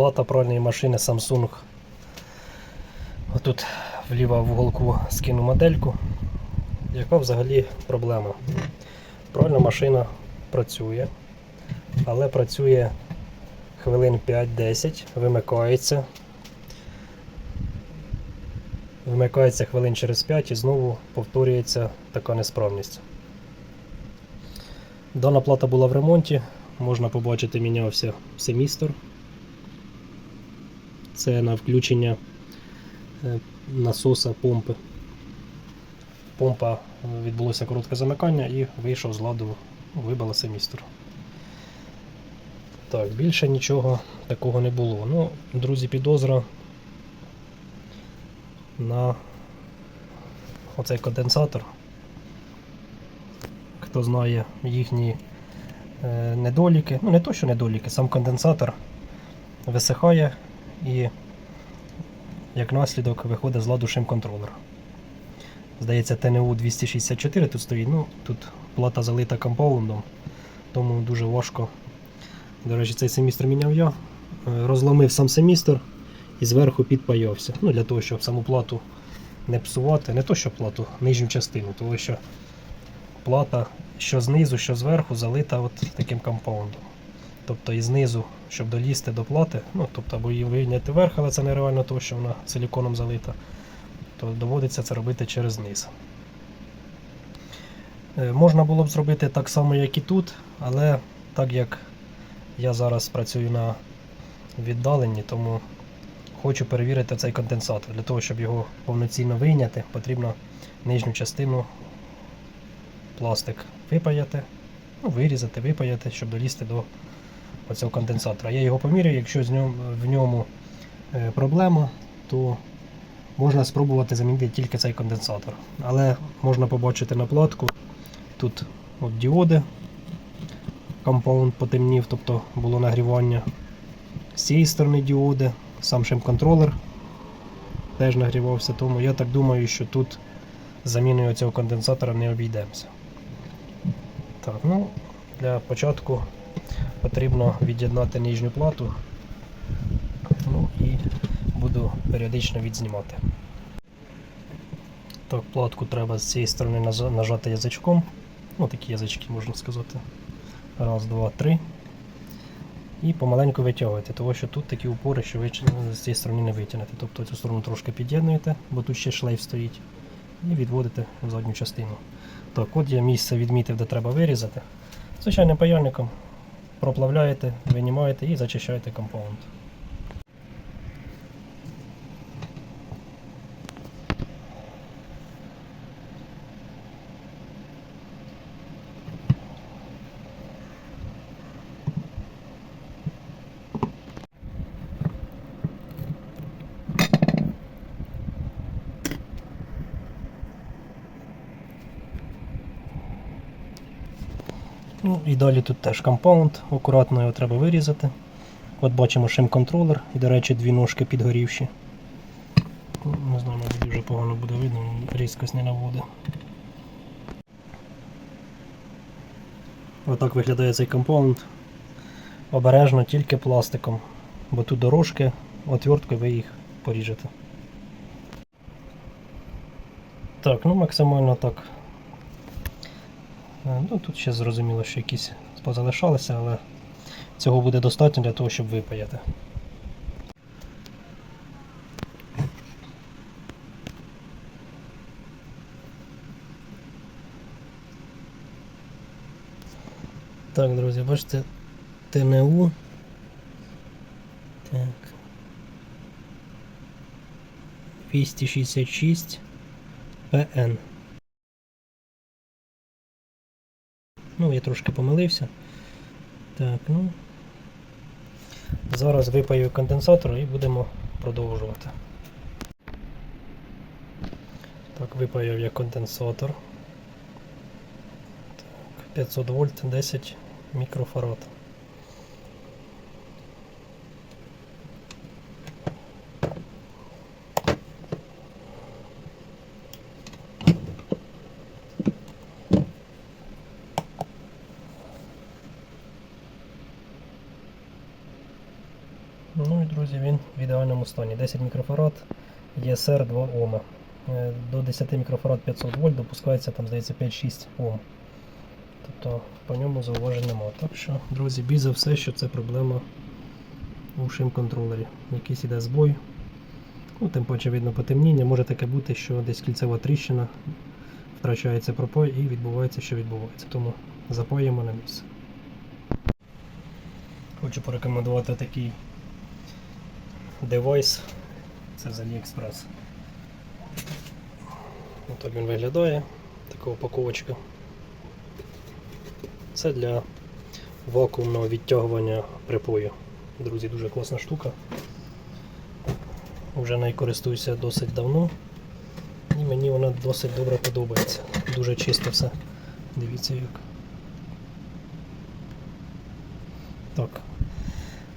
плата пральної машини Samsung. Отут вліво в уголку скину модельку. Яка взагалі проблема? Пральна машина працює, але працює хвилин 5-10, вимикається. Вимикається хвилин через 5 і знову повторюється така несправність. Дана плата була в ремонті, можна побачити, мінявся семістр. Це на включення е, насоса помпи. Помпа е, відбулося коротке замикання і вийшов з ладу, вибила семістр. Так, більше нічого такого не було. Ну, друзі, підозра на оцей конденсатор. Хто знає їхні е, недоліки, ну не то, що недоліки, сам конденсатор висихає і як наслідок виходить з ладу шим-контролер. Здається, ТНУ 264 тут стоїть, ну тут плата залита компаундом, тому дуже важко. До речі, цей семістр міняв я. Е, Розломив сам семістр і зверху підпаявся. Ну, для того, щоб саму плату не псувати. Не то, що плату, нижню частину, тому що плата що знизу, що зверху залита от таким компаундом. Тобто і знизу, щоб долізти до плати, ну тобто або її вийняти вверх, але це нереально, тому що вона силіконом залита, то доводиться це робити через низ. Е, Можна було б зробити так само, як і тут, але так як я зараз працюю на віддаленні, тому хочу перевірити цей конденсатор. Для того, щоб його повноцінно вийняти, потрібно нижню частину пластик випаяти, ну, вирізати, випаяти, щоб долізти до оцього конденсатора. Я його поміряю, якщо з ньому, в ньому е, проблема, то можна спробувати замінити тільки цей конденсатор. Але можна побачити на платку, тут от діоди, компаунд потемнів, тобто було нагрівання. З цієї сторони діоди, сам шим-контролер теж нагрівався, тому я так думаю, що тут заміною цього конденсатора не обійдемося. Так, ну, для початку потрібно від'єднати нижню плату. Ну і буду періодично відзнімати. Так, платку треба з цієї сторони нажати язичком. Ну, такі язички можна сказати. Раз, два, три. І помаленьку витягуєте, тому що тут такі упори, що ви з цієї сторони не витягнете. Тобто цю сторону трошки під'єднуєте, бо тут ще шлейф стоїть, і відводите в задню частину. Так, от я місце відмітив, де треба вирізати. Звичайним паяльником проплавляєте, винімаєте і зачищаєте компаунд. Ну і далі тут теж компаунд, акуратно його треба вирізати. От бачимо шим-контролер і, до речі, дві ножки підгорівші. Не знаю, мабуть дуже погано буде видно, різкость не наводить. Отак виглядає цей компаунд. Обережно тільки пластиком, бо тут дорожки, отверткою ви їх поріжете. Так, ну максимально так Ну, тут ще зрозуміло, що якісь позалишалися, але цього буде достатньо для того, щоб випаяти. Так, друзі, бачите, ТНУ. Так. 266 ПН. Ну, я трошки помилився. Так, ну. Зараз випаю конденсатор і будемо продовжувати. Так, випаяв я конденсатор. Так, 500 вольт 10 мікрофарад. Ну і друзі, він в ідеальному стані. 10 мікрофарад, ЄСР 2 Оми. Е, До 10 мікрофарад 500 вольт допускається там, здається, 5-6 Ом. Тобто по ньому зауважень нема. Так що, друзі, бій за все, що це проблема у шим-контролері. Якийсь іде збой. Ну, тим паче видно потемніння. Може таке бути, що десь кільцева тріщина втрачається пропой і відбувається, що відбувається. Тому запоїмо на місце. Хочу порекомендувати такий девайс. Це з AliExpress. Отак він виглядає. Така упаковочка. Це для вакуумного відтягування припою. Друзі, дуже класна штука. Вже нею користуюся досить давно. І мені вона досить добре подобається. Дуже чисто все. Дивіться як. Так.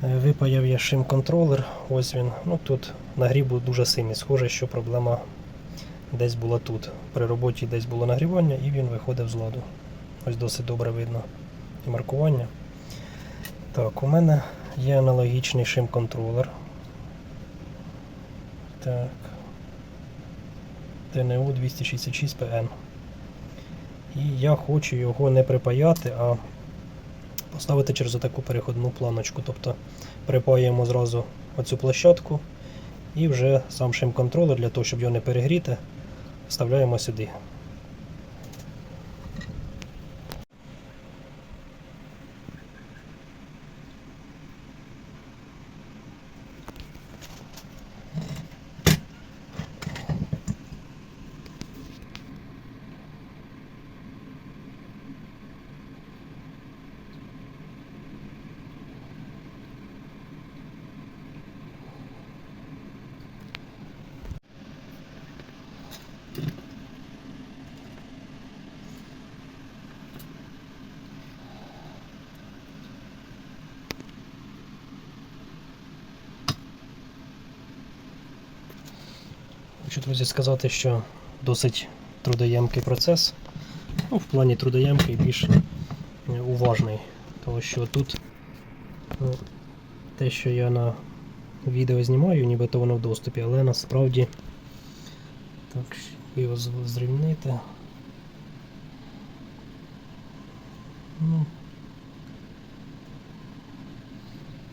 Е, Випаяв я шим контролер. Ось він. Ну тут нагрів був дуже сильний. Схоже, що проблема десь була тут. При роботі десь було нагрівання і він виходив з ладу. Ось досить добре видно і маркування. Так, у мене є аналогічний шим контролер. Так. ТНУ 266 PN. І я хочу його не припаяти, а поставити через таку переходну планочку. Тобто припаюємо зразу оцю площадку і вже сам шим контролер для того, щоб його не перегріти, вставляємо сюди. Хочу, друзі, сказати, що досить трудоємкий процес. Ну, в плані трудоємкий більш е, уважний. Тому що тут ну, те, що я на відео знімаю, нібито воно в доступі, але насправді так, його зрівнити. Ну,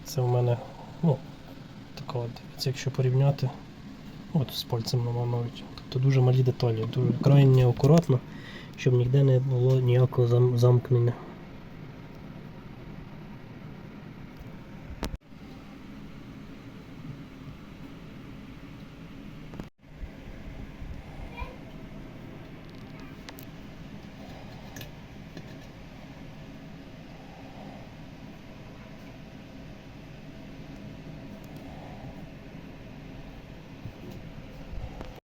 це в мене, ну, така от, якщо порівняти. От з пальцем нема навіть. Тобто дуже малі деталі, дуже крайне акуратно, щоб ніде не було ніякого замкнення.